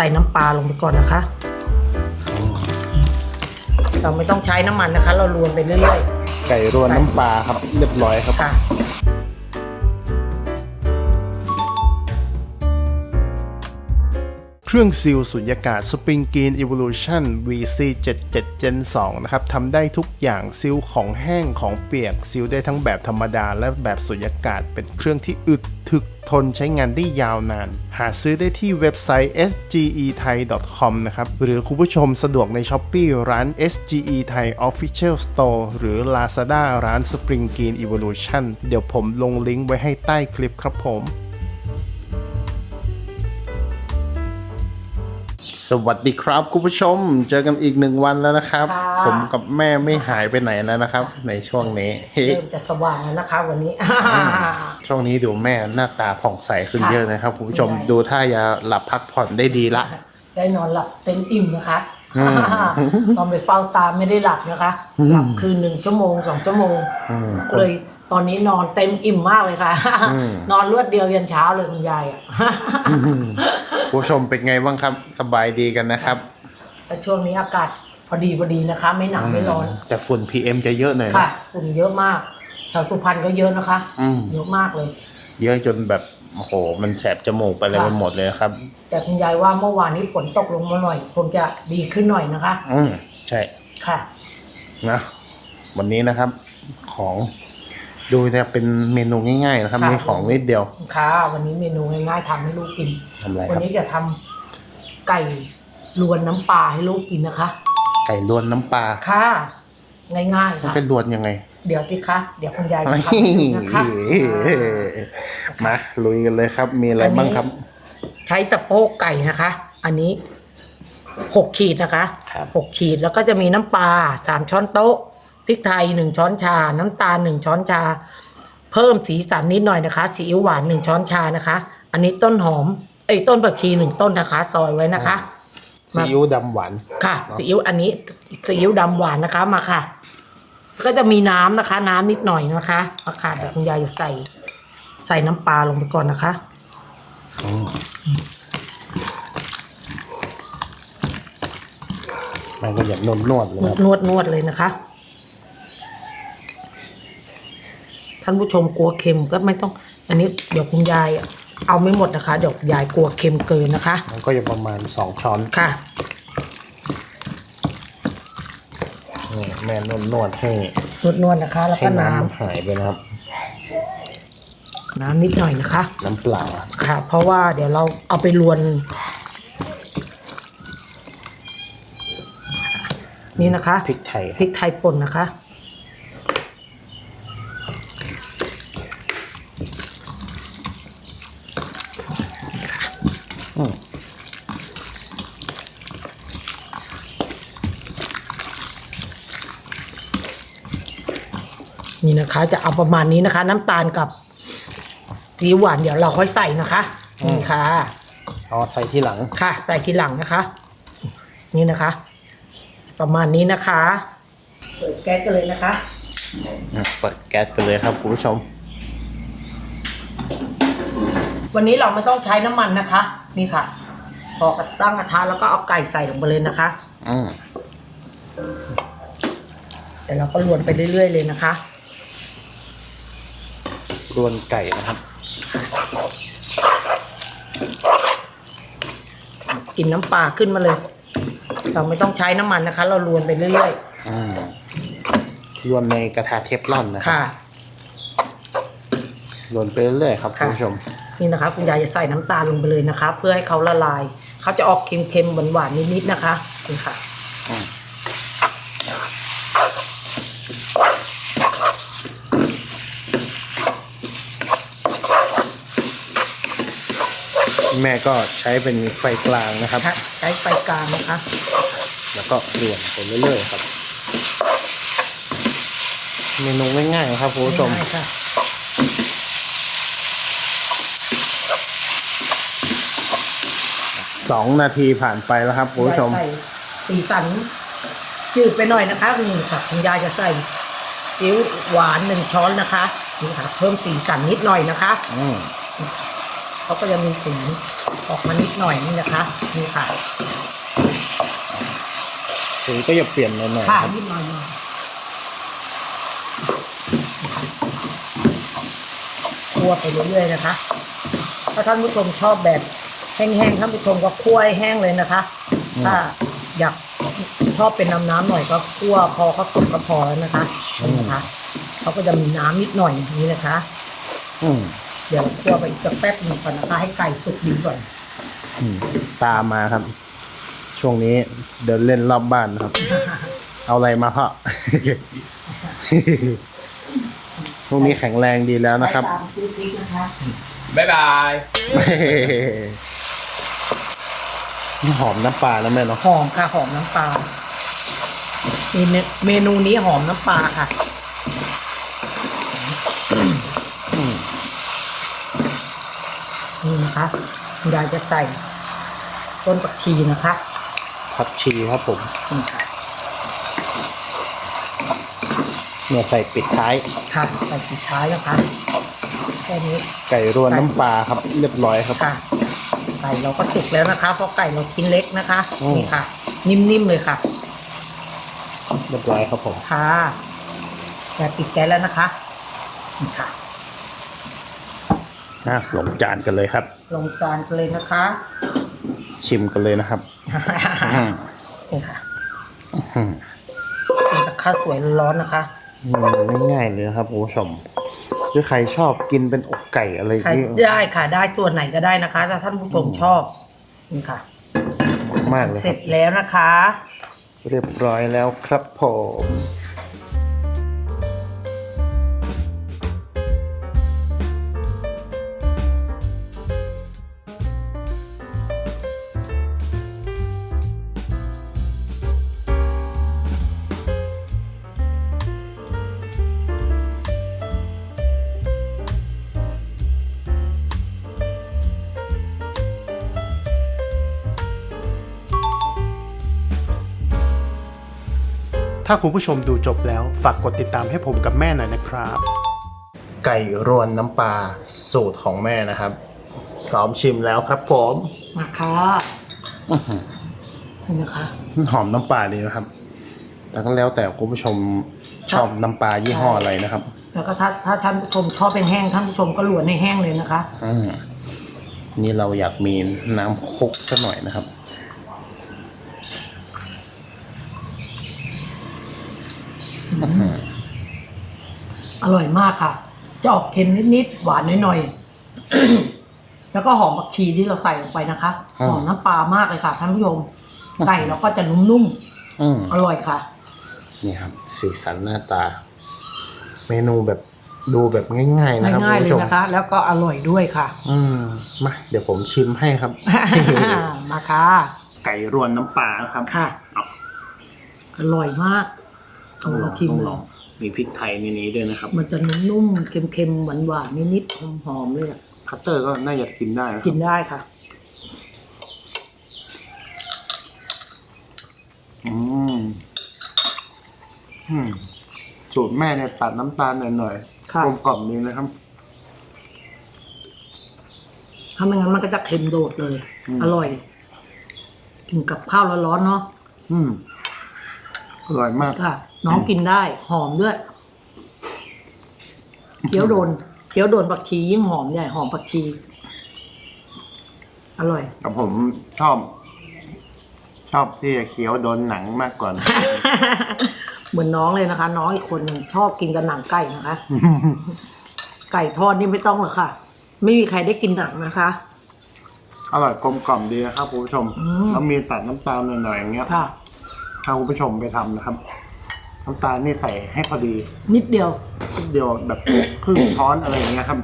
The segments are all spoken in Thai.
ใส่น้ำปลาลงไปก่อนนะคะ เราไม่ต้องใช้น้ำมันนะคะ เรารวนไปเรื่อยไก่รวนน้ำปลาครับเรียบร้อยครับ ๆค่ะ เครื่องซีลสุญญากาศ Spring Green Evolution VC 77 Gen 2นะครับทำได้ทุกอย่างซีลของแห้งของเปียกซีลได้ทั้งแบบธรรมดาและแบบสุญญากาศ เป็นเครื่องที่อึดถึกทนใช้งานได้ยาวนาน หาซื้อได้ที่เว็บไซต์ sgethai.com นะครับ หรือคุณผู้ชมสะดวกใน s h อ p e e ร้าน SGE Thai Official Store หรือ Lazada ร้าน Spring Green Evolution เดี๋ยวผมลงลิงก์ไว้ให้ใต้คลิปครับผม สวัสดีครับคุณผู้ชม เจอกันอีกหนึ่งวันแล้วนะครับ ค่ะ ผมกับแม่ไม่หายไปไหนแล้วนะครับ ในช่วงนี้เฮ้ยเริ่มจะสว่างแล้วนะคะ วันนี้ ช่วงนี้ดูแม่หน้าตาผ่องใสขึ้นค่ะเยอะนะครับคุณผู้ชมใช่ดูท่าจะหลับพักผ่อนได้ดีละ ได้นอนหลับเต็มอิ่มนะคะอืมตอนไปเฝ้าตามไม่ได้หลับนะคะหลับคืนหนึ่งชั่วโมงสองชั่วโมงอืมเลยตอนนี้นอนเต็มอิ่มมากเลยค่ะ อืม นอนรวดเดียวยันเช้าเลยคุณยายอะคุณ ผู้ชมเป็นไงบ้างครับ สบายดีกันนะครับ แต่ช่วงนี้อากาศพอดีพอดีนะคะ ไม่หนาวไม่ร้อน แต่ฝุ่น PM จะเยอะหน่อยนะค่ะฝุ่นเยอะมากแถวสุพรรณก็เยอะนะคะ อืม เยอะมากเลย เยอะจนแบบโอ้โห มันแสบจมูกไปอะไรค่ะ ไปหมดเลยครับ แต่คุณยายว่าเมื่อวานนี้ฝนตกลงมาหน่อยคงจะดีขึ้นหน่อยนะคะ อืมใช่ค่ะ นะวันนี้นะครับ ของ ดูจะเป็นเมนูง่ายๆนะครับค่ะมีของนิดเดียวค่ะวันนี้เมนูง่ายๆทำให้ลูกกิน ทำอะไรควันรับ นี้จะทำไก่รวนน้ำปลาให้ลูกกินนะคะ ไก่ลวนน้ำปลาค่ะ ง่ายๆมันค่ะ เป็นลวนยังไงเดี๋ยวที่คะ เดี๋ยวคุณยายจะทำให้ดูนะคะอ่า มาลุยกันเลยครับ มีอะไรอันนี้ บ้างครับ ใช้สะโพกไก่นะคะ อันนี้หกขีดนะคะครับ หกขีดแล้วก็จะมีน้ำปลาสามช้อนโต๊ะ พริกไทยหนึ่งช้อนชา น้ำตาลหนึ่งช้อนชา เพิ่มสีสันนิดหน่อยนะคะซีอิ๊วหวานหนึ่งช้อนชานะคะ อันนี้ต้นหอมเอ้ยต้นผักชีหนึ่งต้นนะคะซอยไว้นะคะซีอิ๊วดำหวานค่ะซีอิ๊วอันนี้ซีอิ๊วดำหวานนะคะมาค่ะ ก็จะมีน้ำนะคะ น้ำนิดหน่อยนะคะมาค่ะเดี๋ยวคุณยายจะใส่ ใส่น้ำปลาลงไปก่อนนะคะมันก็อย่างนวดนวดๆเลยครับนวดนวดเลยนะคะ ท่านผู้ชมกลัวเค็มก็ไม่ต้อง อันนี้เดี๋ยวคุณยายเอาไม่หมดนะคะ เดี๋ยวยายกลัวเค็มเกินนะคะ มันก็จะประมาณสองช้อนค่ะนี่แม่นวดนวดๆให้นวดนวดนะคะ แล้วให้ก็น้น้ำมันหายไปนะครับำน้ำนิดหน่อยนะคะ น้ำเปล่าค่ะ เพราะว่าเดี๋ยวเราเอาไปรวน นี่นะคะพริกไทยพริกไทยป่นนะคะ นี่นะคะ จะเอาประมาณนี้นะคะ น้ำตาลกับซีอิ๊วหวานเดี๋ยวเราค่อยใส่นะคะนี่ค่ะเอาใส่ที่หลัง ค่ะ ใส่ทีหลังนะคะ นี่นะคะ ประมาณนี้นะคะเปิดแก๊สกันเลยนะคะอะเปิดแก๊สกันเลยครับคุณผู้ชม วันนี้เราไม่ต้องใช้น้ำมันนะคะ นี่ค่ะ พอกระตั้งกระทะแล้วก็เอาไก่ใส่ลงไปเลยนะคะ อืม เดี๋ยวเราก็รวนไปเรื่อยๆเลยนะคะ รวนไก่นะครับกลินน้ำปลาขึ้นมาเลย เราไม่ต้องใช้น้ำมันนะคะ เรารวนไปเรื่อยอืมรวนในกระทะเทฟลอนนะๆ ครับค่ะ รวนไปเรื่อยๆครับคุณค่ะผู้ชม นี่นะคะคุณยายจะใส่น้ำตาลลงไปเลยนะคะ เพื่อให้เขาละลาย เขาจะออกเค็มๆหวานๆนิดๆนะคะนี่ค่ะ อืม แม่ก็ใช้เป็นไฟกลางนะครับค่ะใช้ไฟกลางนะคะ แล้วก็รวนไปเรื่อยๆครับ เมนูง่ายๆครับคุณผู้ชมง่ายๆค่ะสองนาทีผ่านไปแล้วครับคุณผู้ชมยายใส่สีสันจืดไปหน่อยนะคะนี่ค่ะคุณยายจะใส่ซีอิ๊วหวานหนึ่งช้อนนะคะนี่ค่ะเพิ่มสีสันนิดหน่อยนะคะ อืม เขาก็จะมีสีออกมานิดหน่อยนี่นะคะนี่ค่ะสีก็จะเปลี่ยนหน่อยๆค่ะครับนิดหน่อยหน่อยคั่วไปเรื่อยๆนะคะ ถ้าท่านผู้ชมชอบแบบแห้งๆท่านผู้ชมก็คั่วให้แห้งเลยนะคะ ถ้าอยากชอบเป็นน้ำๆหน่อยก็คั่วพอเขาสุกก็พอแล้วนะคะนี่นะคะเขาก็จะมีน้ำนิดหน่อยอย่างนี้นะคะ อืม เดี๋ยวคั่วไปอีกสักแป๊บหนึ่งก่อนนะคะให้ไก่สุกดีก่อน อืมตามมาครับ ช่วงนี้เดินเล่นรอบบ้านนะครับ เอาอะไรมาพ่อ พวกนี้แข็งแรงดีแล้วนะครับ ไปตามซื้อพริกนะคะ บ๊ายบาย นี่หอมน้ำปลาแล้วแม่เนาะ หอมค่ะหอมน้ำปลาเมนูเมนูนี้หอมน้ำปลาค่ะ นี่นะคะคุณยายจะใส่ต้นปักชีนะคะผักชีครับผมนี่ค่ะเนี่ยใส่ปิดท้ายค่ะใส่สุดท้ายนะคะแค่นี้ไก่รวนน้ำปลาครับเรียบร้อยครับ ค่ะไก่เราก็สุกแล้วนะคะเพราะไก่เราชิ้นเล็กนะคะอืม นี่ค่ะ นิ่มๆเลยค่ะ เรียบร้อยครับผมค่ะแต่ปิดแก๊สแล้วนะคะนี่ค่ะ อะลงจานกันเลยครับ ลงจานกันเลยนะคะ ชิมกันเลยนะครับอืมนี่ค่ะอืมเป็นกับข้าวสวยร้อนๆนะคะมันง่ายๆเลยนะครับคุณผู้ชมหรือใครชอบกินเป็นอกไก่อะไรใครที่ได้ค่ะ ได้ส่วนไหนก็ได้นะคะ ถ้าท่านผู้ชมชอบนี่ค่ะ มากเลยเสคร็รับจแล้วนะคะ เรียบร้อยแล้วครับผม ถ้าคุณผู้ชมดูจบแล้ว ฝากกดติดตามให้ผมกับแม่หน่อยนะครับ ไก่รวนน้ำปลาสูตรของแม่นะครับ พร้อมชิมแล้วครับผมมาค่ะนี่นะคะหอมน้ำปลาดีนะครับ แต่ก็แล้วแต่คุณผู้ชมชอบน้ำปลายี่ห้ออะไรนะครับ แล้วก็ถ้าถ้าท่านผู้ชมชอบเป็นแห้งท่านผู้ชมก็หลวนในแห้งเลยนะคะ อืมนี่เราอยากมีน้ำคลุกสักหน่อยนะครับ ร่อยมากค่ะ จะออกเค็มนิดๆ หวานหน่อยๆ แล้วก็หอมผักชีที่เราใส่ลงไปนะคะอืมหอมน้ำปลามากเลยค่ะท่านผู้ชม ไก่เราก็จะนุ่มอืมๆ อร่อยค่ะ นี่ครับ สีสันหน้าตา เมนูแบบดูแบบง่ายๆนะครับง่ายๆคุณเลผู้ชยมนะคะ แล้วก็อร่อยด้วยค่ะ อืมมาเดี๋ยวผมชิมให้ครับ มาค่ะ ไก่รวนน้ำปลาครับค่ะเอาอร่อยมากต้องลองชิมต้องเลลอยง มีพริกไทยในนี้ด้วยนะครับ มันจะนุ่มๆ เค็มๆ หวานๆ นิดๆ หอมๆ เลยอะพัตเตอร์ก็น่าจะกินได้นะคกิรับนได้ค่ะ อืมอืมสูตรแม่เนี่ยตัดน้ำตาลหน่อยๆค่ะกลมกล่อมดีนะครับ ถ้าไม่งั้นมันก็จะเค็มโดดเลย อืม อร่อย กินกับข้าวร้อนๆ เนาะ อืมอร่อยมาก ค่ะ น้องกินได้หอมด้วยเกี๊ยวโดนเกี๊ยวโดนผักชียิ่งหอมใหญ่หอมผักชี อร่อย แต่ผมชอบ ชอบที่จะเคี้ยวโดนหนังมากกว่าเหมือนน้องเลยนะคะ น้องอีกคนหนึ่งชอบกินกับหนังไก่นะคะ ไก่ทอดนี่ไม่ต้องหรอกค่ะ ไม่มีใครได้กินหนังนะคะ อร่อยกลมกล่อมดีนะครับคุณผู้ชมอืม แล้วมีตัดน้ำตาลหน่อยๆอย่างเงี้ยค่ะ ถ้าคุณผู้ชมไปทำนะครับ น้ำตาลนี่ใส่ให้พอดีนิดเดียว นิดเดียวแบบ ครึ่งช้อนอะไรอย่างเงี้ยครับ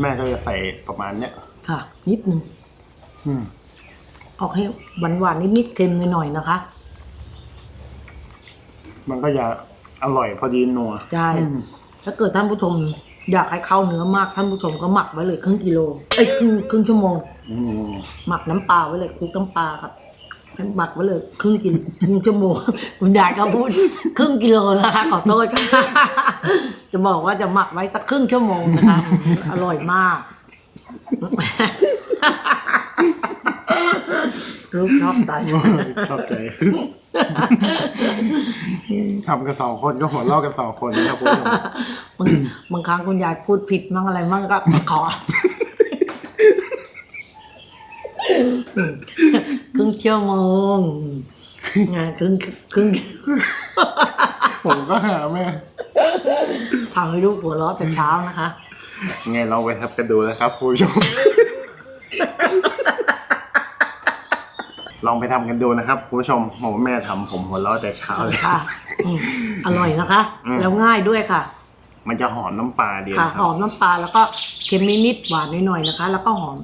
แม่ก็จะใส่ประมาณเนี้ยค่ะ นิดนึงอืมออกให้หวานหวานๆนิดๆเค็มหน่อยๆนะคะ มันก็จะอร่อยพอดีนัวใช่ อืมถ้าเกิดท่านผู้ชมอยากให้เข้าเนื้อมากท่านผู้ชมก็หมักไว้เลยครึ่งกิโลเอ้ยครึ่งครึ่งชั่วโมง อืมหมักน้ำปลาไว้เลยคลุกน้ำปลาครับให้หมักไว้เลยครึ่งกิโลครึ่งชั่วโมงคุณยายก็พูดครึ่งกิโลนะคะขอโทษค่ะจะบอกว่าจะหมักไว้สักครึ่งชั่วโมงนะคะ อร่อยมาก ลูกชอบใจชอบใจทำกันสองคนก็หัวเราะกันสองคนนะครับคุณผู้ชมบางบางครั้งคุณยายพูดผิดมั่งอะไรมั่งก็ขอ ครึ่งชั่วโมงงานครึ่งครึ่งผมก็หาแม่ทำให้ลูกหัวเราะแต่เช้านะคะ ไงลองไปทับกันดูนะครับคุณผู้ชม ลองไปทำกันดูนะครับคุณผู้ชมโหแม่ทำผมหัวเราะแต่เช้าเลย ค่ะอืมอร่อยนะคะ อืม แล้วง่ายด้วยค่ะ มันจะหอมน้ำปลาดีค่ะนะคหรัอบมน้ำปลาแล้วก็เค็มนิดๆหวานหน่อยๆนะคะ แล้วก็หอม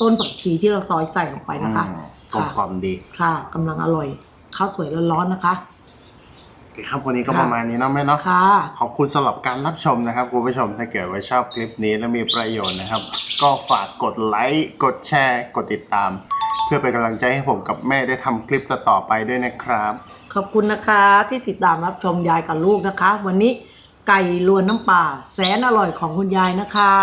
ต้นผักชีที่เราซอยใส่ลงไปนะคะ อืม กลมค่ะกล่อมดี ค่ะกำลังอร่อยข้าวสวยร้อนๆนะคะโอเคครับวันนี้ก็ค่ะประมาณนี้เนาะแม่เนาะค่ะ ขอบคุณสำหรับการรับชมนะครับคุณผู้ชมถ้าเกิดว่าชอบคลิปนี้และมีประโยชน์นะครับ ก็ฝากกดไลค์กดแชร์ กดติดตาม เพื่อเป็นกำลังใจให้ผมกับแม่ได้ทำคลิปต่อๆไปด้วยนะครับ ขอบคุณนะคะที่ติดตามรับชมยายกับลูกนะคะ วันนี้ ไก่ลวนน้ำปลาแสนอร่อยของคุณยายนะคะ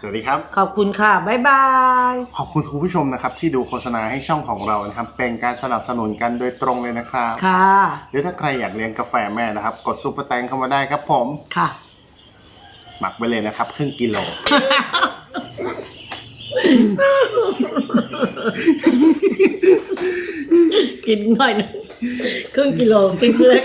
สวัสดีครับ ขอบคุณค่ะ บ๊ายบาย ขอบคุณคุณผู้ชมนะครับ ที่ดูโฆษณาให้ช่องของเรานะครับ เป็นการสนับสนุนกันโดยตรงเลยนะครับ ค่ะ หรือถ้าใครอยากเลี้ยงกาแฟแม่นะครับ กดซุปเปอร์แตงเข้ามาได้ครับผม ค่ะ หมักไปเลยนะครับ ครึ่งกิโล กินหน่อยหนึงครึ่งกิโลกินเล็ก